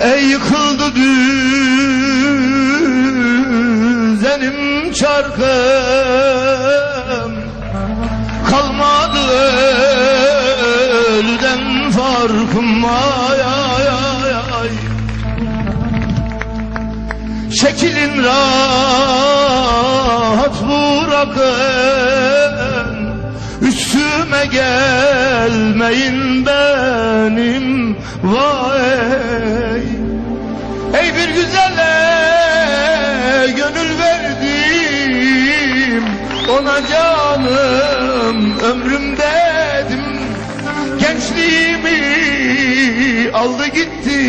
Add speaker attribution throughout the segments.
Speaker 1: Ey yıkıldı düzenim çarkım. Kalmadı ölüden farkım. Ay ay ay ay. Şekilin rahat bırakın Üstüme gelmeyin benim. Vay bir güzele gönül verdim. Ona canım ömrüm dedim. Gençliğimi aldı gitti.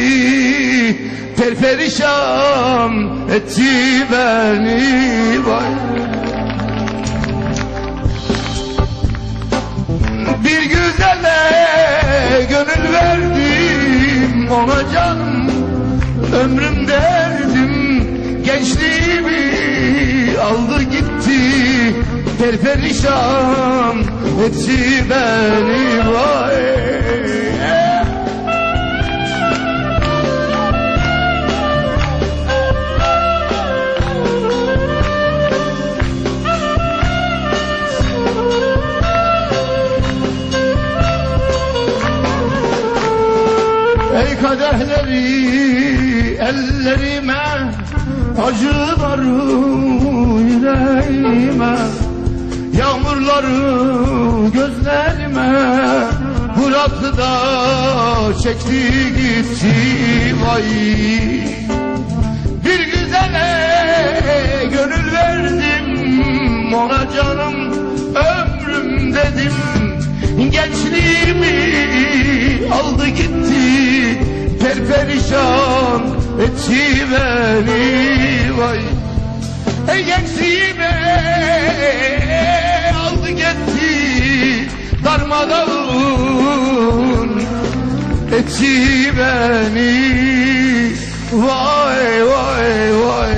Speaker 1: Perperişan etti beni vay. Bir güzele gönül verdim. Ona canım ömrüm derdim Gençliğimi aldı gitti. Perperişan etti beni vay. Ey kadehleri ellerime Acılar yüreğime Yağmurları gözlerime Bıraktı da çekti gitti vay Bir güzele gönül verdim Ona canım ömrüm dedim. Gençliğimi aldı gitti etti beni vay. Ey eksiğime aldı gitti darmadağın. Etti beni vay vay vay.